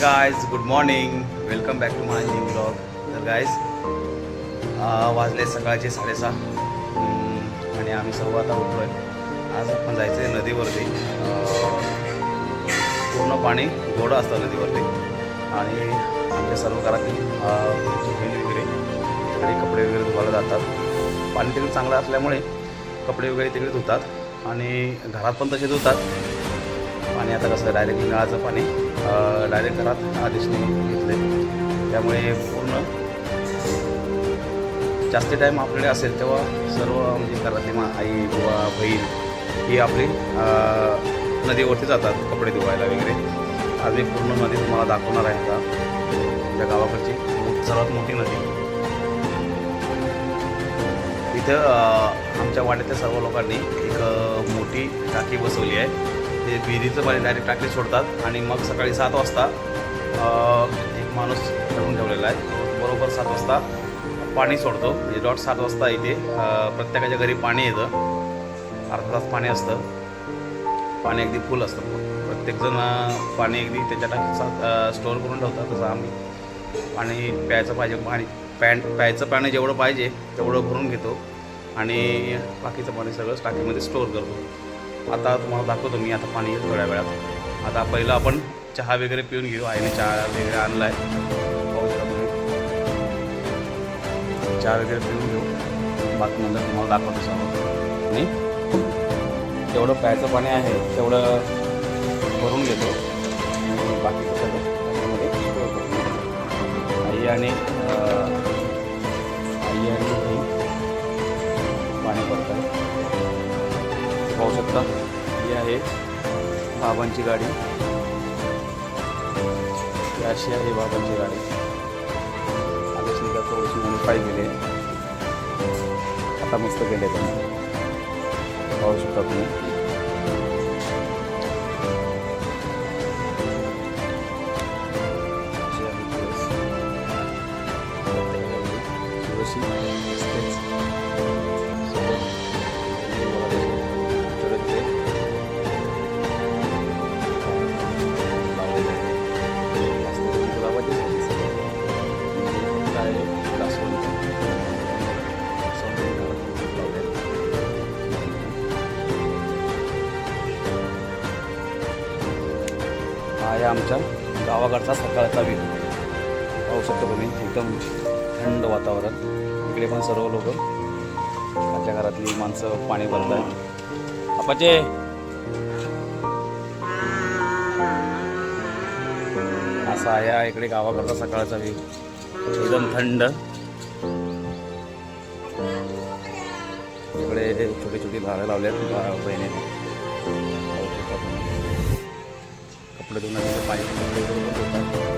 Guys good morning welcome back to my new blog तर guys वाजले सकाळचे साडेसहा. आणि आम्ही सर्व आता उठलो आहे आज आपण जायचं आहे नदीवरती पूर्ण पाणी गोडं असतं नदीवरती. आणि आमच्या सर्व घरातील वगैरे तिकडे कपडे वगैरे धुवायला जातात. पाणी तिकडे चांगलं असल्यामुळे कपडे वगैरे तिकडे धुतात. आणि घरात पण तसे धुतात. पाणी आता कसं डायरेक्ट नळाचं पाणी. डायरेक्ट घरात आदेशने घेतले. त्यामुळे पूर्ण जास्त टाईम आपल्याकडे असेल तेव्हा सर्व म्हणजे घरातली मा आई किंवा बहीण ही आपली नदीवरती जातात कपडे धुवायला वगैरे. आज मी पूर्ण नदी तुम्हाला दाखवणार आहे का त्या गावाकडची सर्वात मोठी नदी. इथं आमच्या वाड्यातल्या सर्व लोकांनी एक मोठी टाकी बसवली आहे. ते विहिरीचं पाणी डायरेक्ट टाकी सोडतात आणि मग सकाळी सात वाजता एक माणूस ठरवून ठेवलेला आहे. बरोबर सात वाजता पाणी सोडतो. म्हणजे डॉट सात वाजता इथे प्रत्येकाच्या घरी पाणी येतं. अर्धा तास पाणी असतं. पाणी अगदी फुल असतं. प्रत्येकजण पाणी अगदी त्याच्या टाकीचा स्टोअर करून ठेवतात तसं आम्ही. पाणी प्यायचं पाहिजे पाणी पॅन प्यायचं पाणी जेवढं पाहिजे तेवढं भरून घेतो. आणि बाकीचं पाणी सगळं टाकीमध्ये स्टोअर करतो. आता तुम्हाला दाखवतो मी आता पाणी येईल थोड्या वेळात. आता पहिलं आपण चहा वगैरे पिऊन घेऊ. आईने चहा वगैरे आणला आहे चहा वगैरे पिऊन घेऊ. बाकी नंतर तुम्हाला दाखवतो सांगतो आणि जेवढं प्यायचं पाणी आहे तेवढं भरून घेतो. बाकी बाकीचं आई आणि बाबांची गाडी. अशी आहे बाबांची गाडी. आदेश निघा थोडीशी म्हणून पाय गेले. आता मस्त गेले त्यांनी पाहू शकता तुम्ही. अशी गावाकडचा सकाळचा व्ह्यू पाहू शकतो तुम्ही एकदम थंड वातावरण. इकडे पण सर्व लोक. आमच्या घरातली माणसं पाणी भरत आहेत आपाचे. असा आहे इकडे गावाकडचा सकाळचा व्ह्यू एकदम थंड. इकडे छोटी छोटी झाडं लावली आहेत बहिणीने. कपडे धुण्याचे पाणी कपडे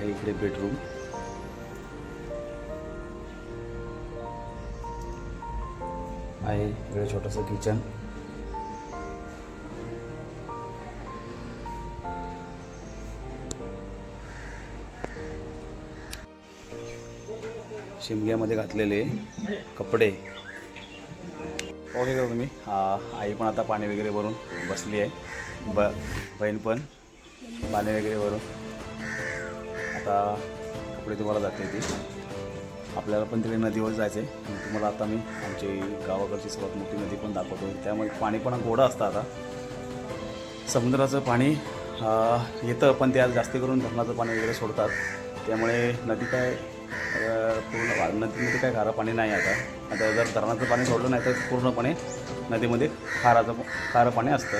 आहे इकडे बेडरूम आहे इकडे छोटंसं किचन शिमग्यामध्ये घातलेले कपडे. ओके तुम्ही. आई पण आता पाणी वगैरे भरून बसली आहे. ब बहीण पण पाणी वगैरे भरून. आता कपडे तुम्हाला जाते ती आपल्याला पण तिकडे नदीवर जायचं आहे तुम्हाला आता मी आमची गावाकडची सर्वात मोठी नदी पण दाखवतो. त्यामुळे पाणी पण गोडं असतं आता. समुद्राचं पाणी येतं पण ते आज जास्त करून धरणाचं पाणी वगैरे सोडतात. त्यामुळे नदी काय पूर्ण नदीमध्ये काय खारं पाणी नाही आता. आता जर धरणाचं पाणी सोडलं नाही तर पूर्णपणे नदीमध्ये खाराचं खारं पाणी असतं.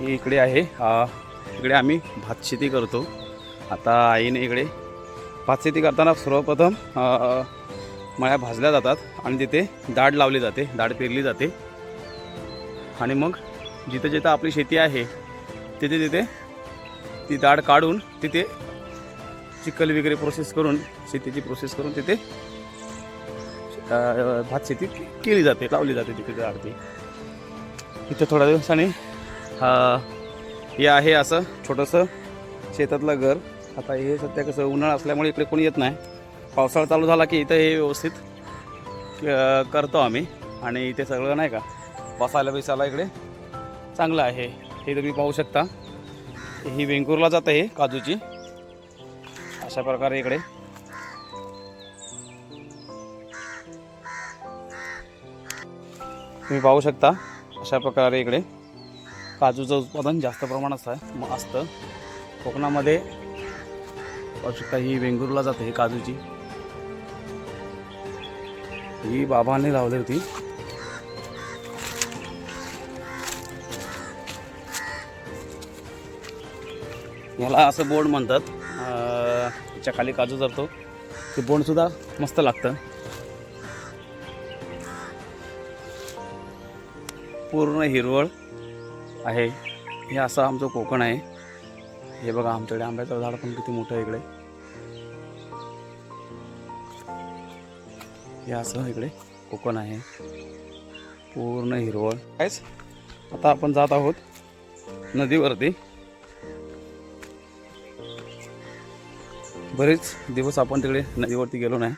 ही इकडे आहे. इकडे आम्ही भात शेती करतो. आता आईने इकडे भात शेती करताना सर्वप्रथम मळ्या भाजल्या जातात आणि तिथे दाढ लावली जाते दाढ पेरली जाते. आणि मग जिथं जिथं आपली शेती आहे तिथे तिथे ती डाळ काढून तिथे चिखल वगैरे प्रोसेस करून शेतीची प्रोसेस करून तिथे भात शेती केली जाते लावली जाते तिथे डाळ ती. इथं थोड्या दिवसाने हे आहे असं छोटंसं शेतातलं घर. आता हे सध्या कसं उन्हाळा असल्यामुळे इकडे कोणी येत नाही. पावसाळा चालू झाला की इथं हे व्यवस्थित करतो आम्ही. आणि इथे सगळं नाही का बसायला बिसायला इकडे. चांगलं आहे. हे तुम्ही पाहू शकता. ही वेंगुर्ला जात आहे काजूची. अशा प्रकारे इकडे. तुम्ही पाहू शकता अशा प्रकारे इकडे. काजूचं उत्पादन जास्त प्रमाणात आहे. असतं कोकणामध्ये पाहू शकता ही वेंगुर्ला जाते ही काजूची. ही बाबांनी लावली होती. याला असं बोंड म्हणतात. त्याच्याखाली काजू जातो ते बोंडसुद्धा मस्त लागतं. पूर्ण हिरवळ आहे. हे असं आमचं कोकण आहे. हे बघा आमच्याकडे आंब्याचं झाड पण किती मोठं आहे इकडे. हे असं इकडे कोकण आहे. पूर्ण हिरवळ. कायच आता आपण जात आहोत नदीवरती. बरेच दिवस आपण तिकडे नदीवरती गेलो नाही.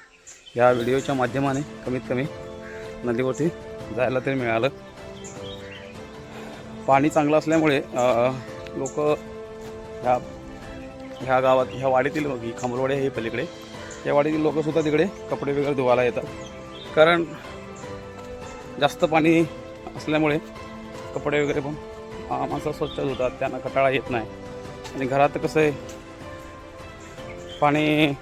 या व्हिडिओच्या माध्यमाने कमीत कमी नदीवरती जायला तरी मिळालं. पाणी चांगलं असल्यामुळे लोक ह्या ह्या गावात ह्या वाडीतील ही खांबरवाडी आहे पलीकडे. या वाडीतील लोकंसुद्धा तिकडे कपडे वगैरे धुवायला येतात. कारण जास्त पाणी असल्यामुळे कपडे वगैरे पण माणसं स्वच्छ धुतात त्यांना कटाळा येत नाही. आणि घरात कसं आहे पाणी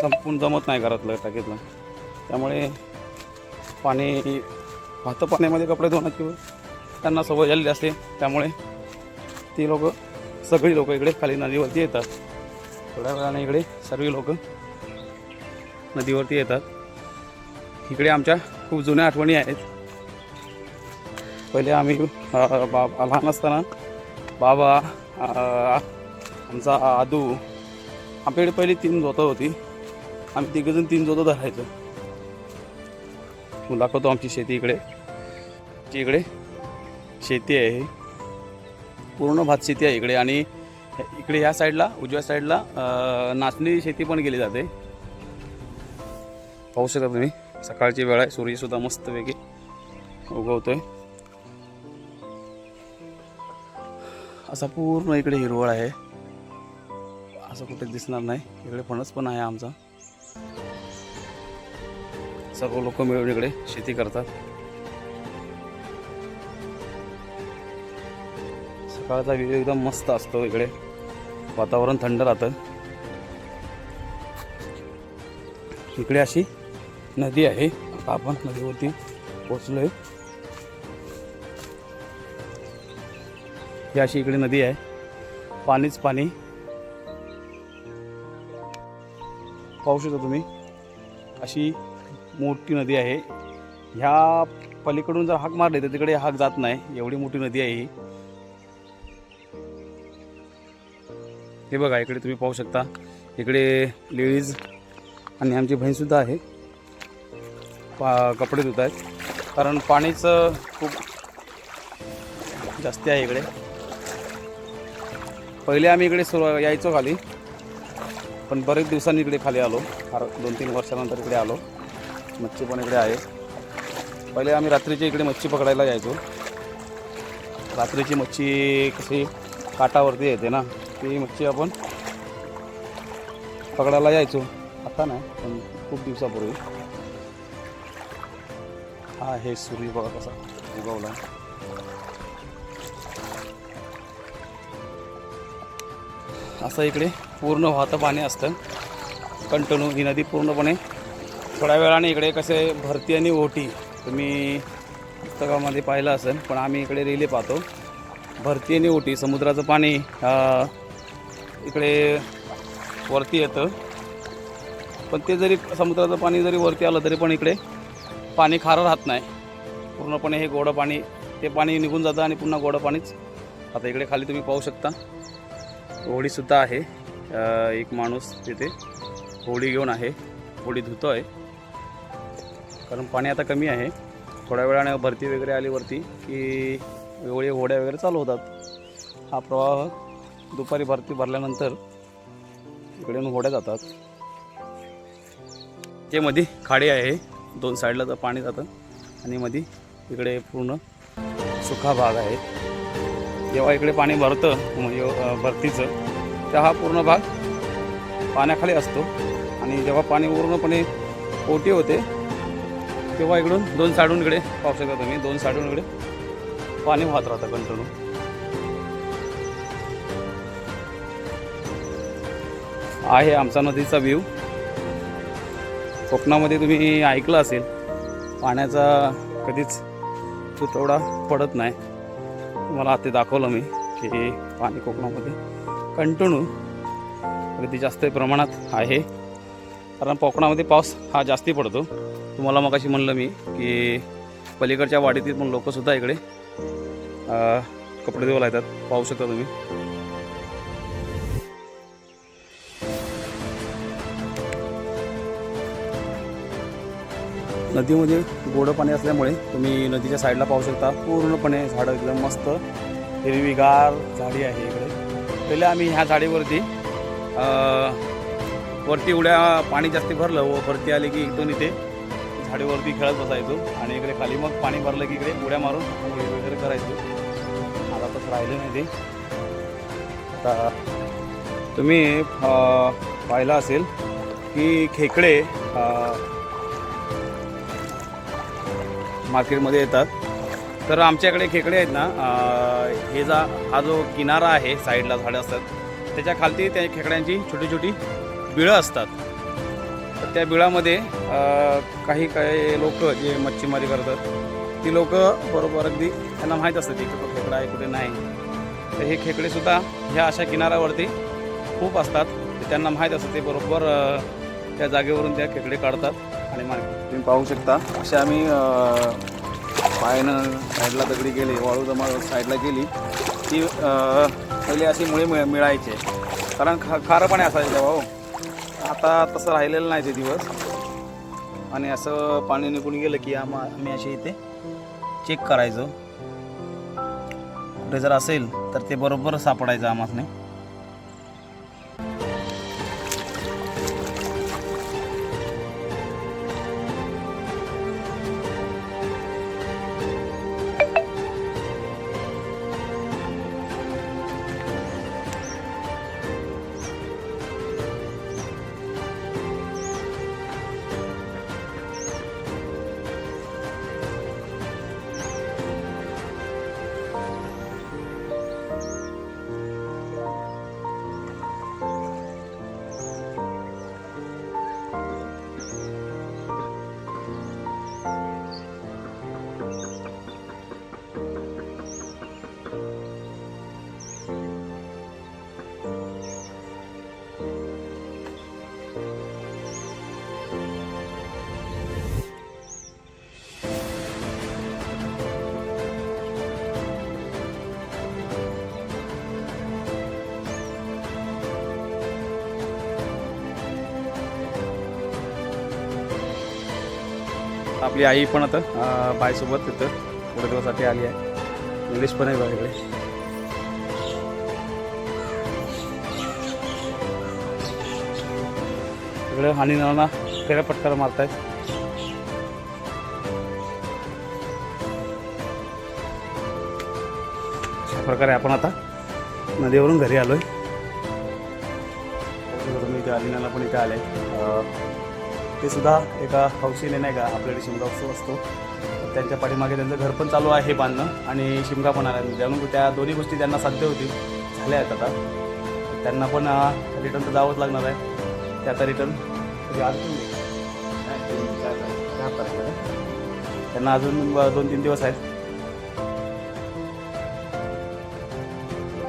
संपून जमत नाही घरातलं टाकीतलं. त्यामुळे पाणी वाहतं पाण्यामध्ये कपडे धुणं किंवा त्यांना सवय झालेली असते त्यामुळे ती लोक सगळी लोक इकडे खाली नदीवरती येतात. थोड्या वेळाने इकडे सर्व लोक नदीवरती येतात. इकडे आमच्या खूप जुन्या आठवणी आहेत. पहिले आम्ही बा लहान असताना बाबा आमचा आदू आमच्याकडे पहिले तीन जोतं होती. आम्ही तिघंजण तीन जोतं धरायचो. दाखवतो आमची शेती इकडे. इकडे शेती आहे. पूर्ण भात शेती आहे इकडे. आणि इकडे ह्या साईडला उजव्या साईडला नाचणी शेती पण केली जाते. पाहू शकता तुम्ही सकाळची वेळ आहे सूर्यसुद्धा मस्तपैकी उगवतोय. असा पूर्ण इकडे हिरवळ आहे. असं कुठे दिसणार नाही. इकडे फणस पण आहे आमचा. सर्व लोक मिळून इकडे शेती करतात. सकाळचा व्ह्यू एकदम मस्त असतो इकडे. वातावरण थंड राहतं. इकडे अशी नदी आहे. आता आपण नदीवरती पोचलोय ही अशी इकडे नदी आहे. पाणीच पाणी. पाहू शकता तुम्ही अशी मोठी नदी आहे. ह्या पलीकडून जर हाक मारली तर तिकडे हाक जात नाही. एवढी मोठी नदी आहे ही. हे बघा इकडे तुम्ही पाहू शकता. इकडे लेडीज आणि आमची बहीणसुद्धा आहे. पा कपडे धुत आहेत. कारण पाणीचं खूप जास्ती आहे इकडे. पहिले आम्ही इकडे सुरू यायचो खाली. पण बरेच दिवसांनी इकडे खाली आलो. फार दोन तीन वर्षानंतर इकडे आलो. मच्छी पण इकडे आहे. पहिले आम्ही रात्रीचे इकडे मच्छी पकडायला जायचो रात्रीची मच्छी कशी काटावरती येते ना. ती मच्छी आपण पकडायला यायचो. आता नाही पण खूप दिवसापूर्वी. हा हे सूर्य बघा कसा उगवला. असं इकडे पूर्ण वाहतं पाणी असतं. कंटिन्यू ही नदी पूर्णपणे थोड्या वेळाने इकडे कसे भरती आणि ओटी तुम्ही पुस्तकामध्ये पाहिलं असेल पण आम्ही इकडे रेले पाहतो. भरती आणि ओटी समुद्राचं पाणी इकडे वरती येतं. पण ते जरी समुद्राचं पाणी जरी वरती आलं तरी पण इकडे पाणी खारं राहत नाही. पूर्णपणे हे गोडं पाणी ते पाणी निघून जातं आणि पुन्हा गोडं पाणीच आता इकडे खाली तुम्ही पाहू शकता. होडीसुद्धा आहे. एक माणूस तिथे होडी घेऊन आहे. होडी धुतो आहे कारण पाणी आता कमी आहे. थोड्या वेळाने भरती वगैरे आली वरती की एवढे होड्या वगैरे चालू होतात. हा प्रवाह दुपारी भरती भरल्यानंतर इकडे होड्या जातात. ते मध्ये खाडी आहे. दोन साईडला तर पाणी जातं. आणि मध्ये इकडे पूर्ण सुखा भाग आहे. जेव्हा इकडे पाणी भरतं म्हणजे भरतीचं तेव्हा हा पूर्ण भाग पाण्याखाली असतो. आणि जेव्हा पाणी पूर्णपणे ओटी होते तेव्हा इकडून दोन साईडून इकडे पाहू शकता तुम्ही दोन साईडून इकडे पाणी वाहत राहतं कंटिन्यू आहे आमचा नदीचा व्ह्यू कोकणामध्ये तुम्ही ऐकलं असेल पाण्याचा कधीच तुटवडा पडत नाही. तुम्हाला ते दाखवलं मी की पाणी कोकणामध्ये कंटिन्यू अगदी जास्त प्रमाणात आहे. कारण कोकणामध्ये पाऊस हा जास्ती पडतो. तुम्हाला मग अशी म्हणलं मी की पलीकडच्या वाडीतील पण लोकंसुद्धा इकडे कपडे धुवायला येतात. पाहू शकता तुम्ही. नदीमध्ये गोडं पाणी असल्यामुळे तुम्ही नदीच्या साईडला पाहू शकता. पूर्णपणे झाडं एकदम मस्त हिरवीगार झाडी आहे इकडे. पहिले आम्ही ह्या झाडीवरती वरती उड्या पाणी जास्ती भरलं व वरती आले की इकडून इथे झाडीवरती खेळत बसायचो आणि इकडे खाली मग पाणी भरलं की इकडे उड्या मारून वगैरे करायचो. आता तसं राहिलं नाही ते. आता तुम्ही पाहिलं असेल की खेकडे मार्केटमध्ये येतात. तर आमच्याकडे खेकडे आहेत ना हे जा हा जो किनारा आहे साईडला झाडं असतात त्याच्या खालती त्या खेकड्यांची छोटी छोटी बिळं असतात. तर त्या बिळामध्ये काही काही लोक जे मच्छीमारी करतात ती लोक बरोबर अगदी त्यांना माहीत असतं की कुठं खेकडा आहे कुठे नाही. तर हे खेकडेसुद्धा ह्या अशा किनाऱ्यावरती खूप असतात. त्यांना माहीत असतं ते बरोबर त्या जागेवरून त्या खेकडे काढतात. आणि मार्केट तुम्ही पाहू शकता. असे आम्ही अं, पायानं साईडला दगडी गेली वाळू जमा साईडला गेली ती पहिले अशी मुळे मिळ मिळायचे. कारण खा खारं पाणी असायचं भाऊ हो. आता तसं राहिलेलं नाही ते दिवस. आणि असं पाणी निघून गेलं की आम्हा आम्ही असे इथे चेक करायचो. कुठे जर असेल तर ते बरोबर सापडायचं आम्हाला आपली आई पण आता बायसोबत बाईसोबत तिथं थोड्या दिवसासाठी आली आहे. इंग्लिश पण आहे बघा इकडे. इकडे हानी नाना फेऱ्या पट्ट्याला मारतायत. अशा प्रकारे आपण आता नदीवरून घरी आलोय. तुम्ही इथे अलिनाला पण इथे आले. ते सुद्धा एका हौशीने नाही का आपल्याकडे शिमगा उत्सव असतो. त्यांच्या पाठीमागे त्यांचं घर पण चालू आहे बांधणं आणि शिमगा पण आला त्यामुळे त्या दोन्ही गोष्टी त्यांना साध्य होतील. झाल्या आहेत आता. त्यांना पण रिटर्न तर जावंच लागणार आहे. ते आता रिटर्न त्यांना अजून दोन तीन दिवस आहेत.